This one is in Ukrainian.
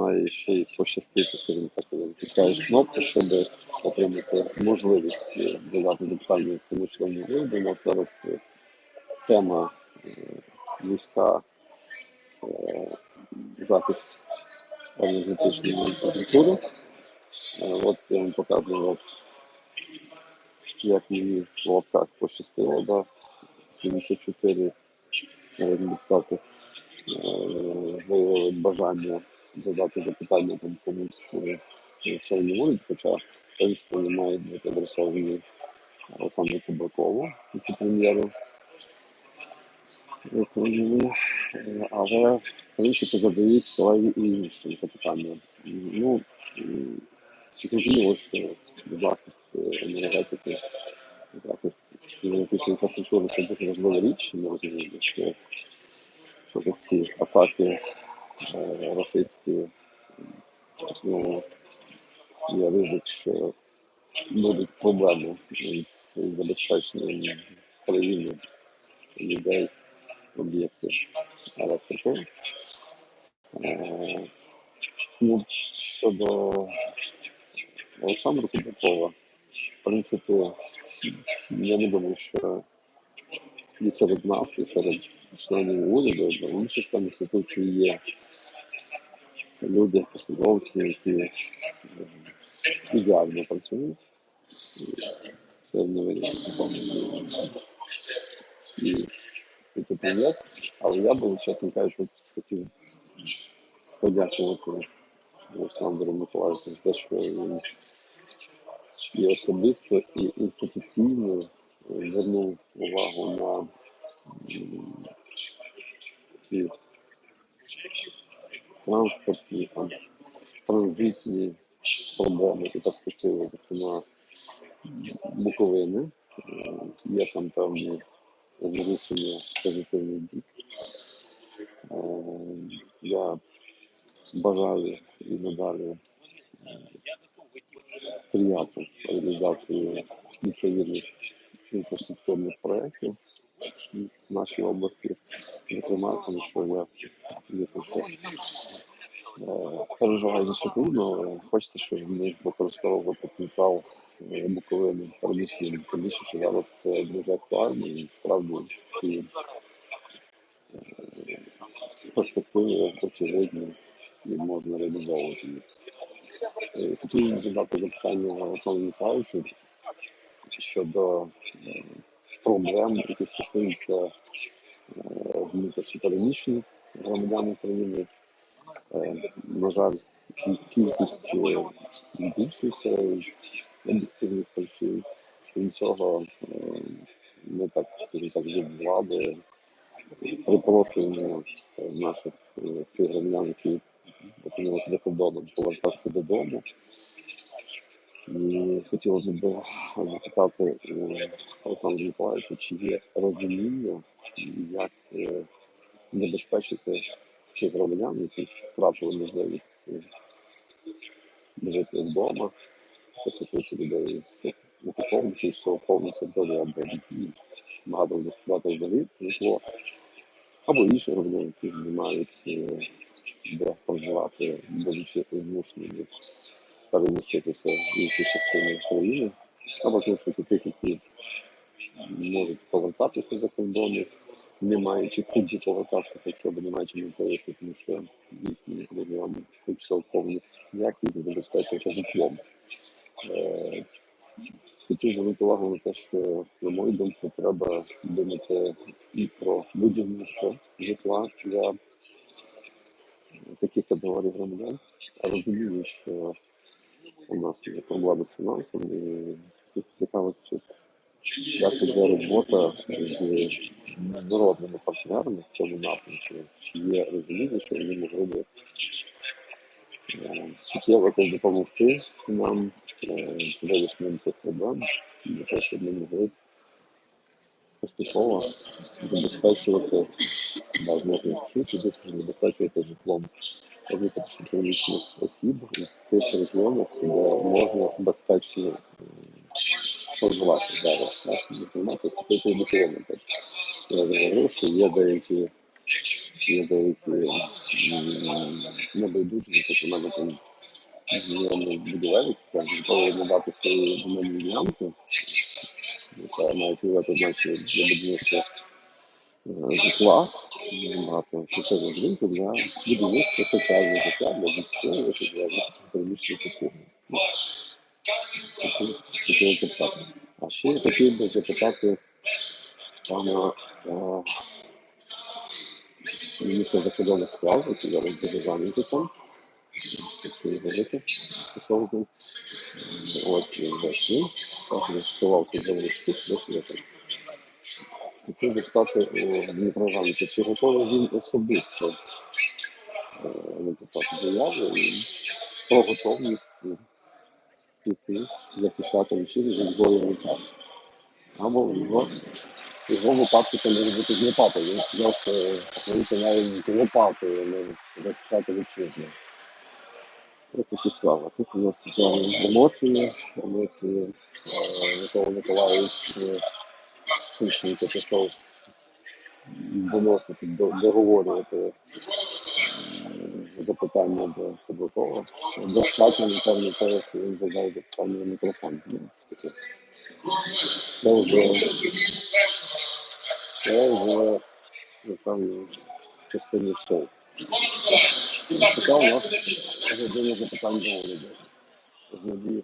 має ще й пощастити, скажімо так, коли натискаєш кнопку, щоб отримати можливість е, задати запитання тому члену уряду. У нас зараз е, тема е, вузька це захист енергетичної інфраструктури. От я вам показую вас, як мені в лапках пощастило, да? 74 депутати виявили бажання задати запитання там комусь з членів уряду, хоча в принципі вони мають бути адресовані Олександру Кубракову, віце-прем'єру Е, але в принципі задають колеги і іншим запитання. Ну, зрозуміло, що захист е, енергетики, захист енергетичної інфраструктури це дуже важлива річ. Ми розуміємо, що через ці атаки е, російські ну, є ризик, що будуть проблеми з забезпеченням країни людей об'єктів електрики. Е, Ну, щодо Олександра Кубакова, в принципі, я не думаю, що і серед нас, і серед членів уряду, і інших там інституцій є люди, посадовці, які е, ідеально працюють. Це не вирішує і віце-прем'єр. Але я би, чесно кажучи, хотів подякувати Олександру Миколаївичу за те, що він і особисто, і інституційно звернув увагу на транспортні, там, транзитні проблеми і перспективи, на Буковини. Е, Є там певні зрушення позитивних дій. Е, Я бажаю і надалі е, сприяти реалізації відповідних інфраструктурних проєктів в нашій області, зокрема, тому що я звісно, що е, переживаю за країну, але хочеться, щоб ми використовували потенціал е, Буковини передусім. Тим більше, що зараз це дуже актуально і справді ці е, перспективи очевидні і можна реалізовувати. Хотів задати запитання Олександру Михайловичу щодо проблем, які стосуються е, внутрішньопереміщених громадян України. Е, На жаль, кількість е, збільшується з об'єктивних причин. Крім цього, е, ми так від влади припрошуємо е, наших е, співгромадян, які опинилися за кордоном, повертатися додому. Хотілося б запитати у Олександра Миколаївича, чи є розуміння, як е, забезпечити цих громадян, які втратили можливість е, жити вдома. Це стосується людей з окупованих з окупованих територій або багато взагалі житло, або інші громадяни, які не мають е, де проживати, будучи змушеними переміститися в інші частини країни, або таки тих, які можуть повертатися за кордону, не маючи куди повертатися, якщо б не маючи можливості, тому що їхні регіони тимчасово повні, як їх забезпечувати житлом. Е, Хотів звернути увагу на те, що, на мою думку, треба думати і про будівництво житла для таких категорій громадян. Розумію, що у нас є проблеми з фінансами, і тут цікавиться, як іде робота з міжнародними партнерами в цьому напрямку, чи є розуміння, що вони могли би е, суттєво якось допомогти нам е, з вирішенням цих проблем, для того, щоб ми могли поступово забезпечувати да, зможемо швидше забезпечувати житлом внутрішньо осіб з тих регіонів, де можна безпечно проживати зараз. Так? Інформація стосується теж. Я говорив, що є деякі є деякі небайдужі, тобто мене там знайомий будівельник, каже, готовий надати свої земельні ділянки, яка має цілувати наші для будівництва е, житла, багато кусових ринку для будівництва соціального життя, для військових і для переміщених осіб. Ну, Хотів хотів запитати. А ще я хотів би запитати пана е, міністра закордонних справ, який зараз дуже зайнятий там, свої великі, пішов з ним. Е, Ось він весь він, так, він сховався за листів, десь я. Хотів би стати у Дмитра Івановича, чи готовий він особисто е, написати заяву про готовність е, піти захищати вчителі зі зброєю в. Або в його, випадку це може бути з лопатою. Він сказав, що навіть з лопатою захищати вітчизну. Такі справи. Тут у нас вже емоції, емоції Микола Миколаївич е, Тищенко пішов доносити, до- договорювати запитання до Каблукова. Достатньо, напевно, того, що він задав запитання на мікрофон. Це вже, це вже, напевно, частина шоу. Така у нас година запитань до уряду. З надією.